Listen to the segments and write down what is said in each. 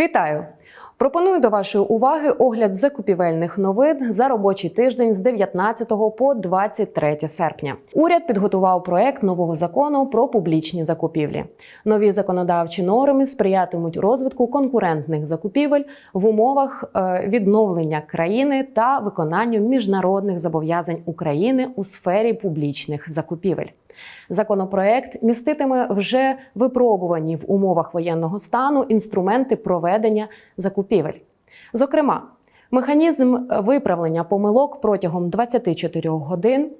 Вітаю! Пропоную до вашої уваги огляд закупівельних новин за робочий тиждень з 19 по 23 серпня. Уряд підготував проект нового закону про публічні закупівлі. Нові законодавчі норми сприятимуть розвитку конкурентних закупівель в умовах е, відновлення країни та виконанню міжнародних зобов'язань України у сфері публічних закупівель. Законопроект міститиме вже випробувані в умовах воєнного стану інструменти проведення закупівель. Зокрема, механізм виправлення помилок протягом 24 годин,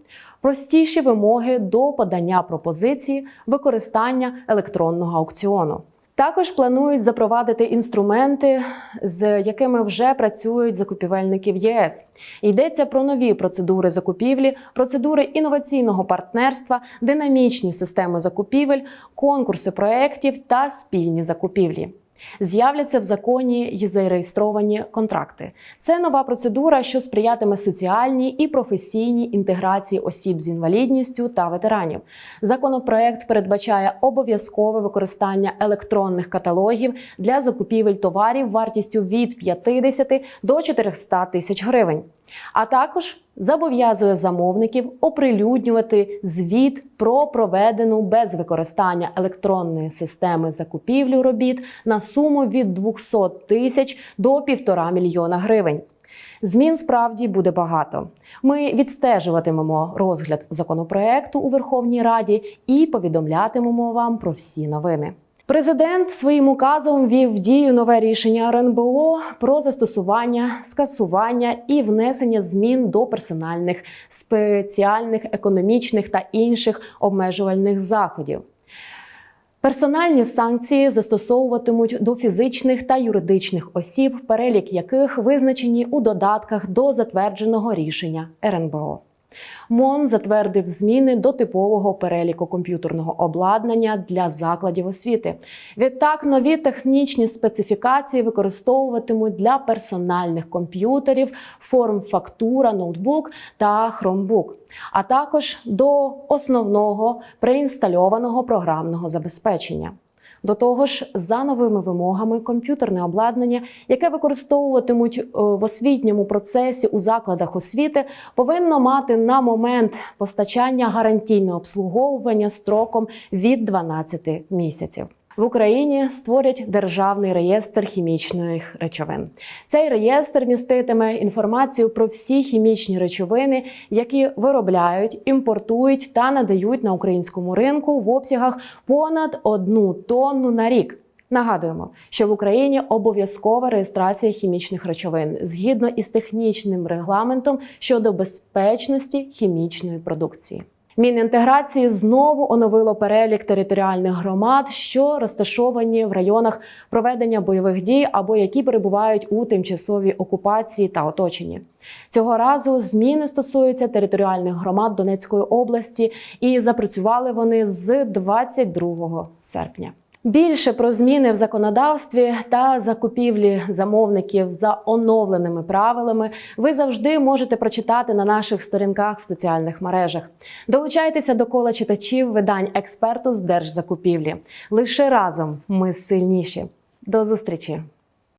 простіші вимоги до подання пропозиції використання електронного аукціону. Також планують запровадити інструменти, з якими вже працюють закупівельники в ЄС. Йдеться про нові процедури закупівлі, процедури інноваційного партнерства, динамічні системи закупівель, конкурси проєктів та спільні закупівлі. З'являться в законі й зареєстровані контракти. Це нова процедура, що сприятиме соціальній і професійній інтеграції осіб з інвалідністю та ветеранів. Законопроект передбачає обов'язкове використання електронних каталогів для закупівель товарів вартістю від 50 до 400 тисяч гривень. А також зобов'язує замовників оприлюднювати звіт про проведену без використання електронної системи закупівлю робіт на суму від 200 тисяч до 1,5 мільйона гривень. Змін справді буде багато. Ми відстежуватимемо розгляд законопроекту у Верховній Раді і повідомлятимемо вам про всі новини. Президент своїм указом ввів в дію нове рішення РНБО про застосування, скасування і внесення змін до персональних, спеціальних, економічних та інших обмежувальних заходів. Персональні санкції застосовуватимуть до фізичних та юридичних осіб, перелік яких визначені у додатках до затвердженого рішення РНБО. МОН затвердив зміни до типового переліку комп'ютерного обладнання для закладів освіти. Відтак, нові технічні специфікації використовуватимуть для персональних комп'ютерів форм-фактура, ноутбук та хромбук, а також до основного преінстальованого програмного забезпечення. До того ж, за новими вимогами, комп'ютерне обладнання, яке використовуватимуть е, в освітньому процесі у закладах освіти, повинно мати на момент постачання гарантійне обслуговування строком від 12 місяців. В Україні створять державний реєстр хімічних речовин. Цей реєстр міститиме інформацію про всі хімічні речовини, які виробляють, імпортують та надають на українському ринку в обсягах понад одну тонну на рік. Нагадуємо, що в Україні обов'язкова реєстрація хімічних речовин згідно із технічним регламентом щодо безпечності хімічної продукції. Мінінтеграції знову оновило перелік територіальних громад, що розташовані в районах проведення бойових дій або які перебувають у тимчасовій окупації та оточенні. Цього разу зміни стосуються територіальних громад Донецької області, і запрацювали вони з 22 серпня. Більше про зміни в законодавстві та закупівлі замовників за оновленими правилами ви завжди можете прочитати на наших сторінках в соціальних мережах. Долучайтеся до кола читачів видань експерту з держзакупівлі. Лише разом ми сильніші. До зустрічі!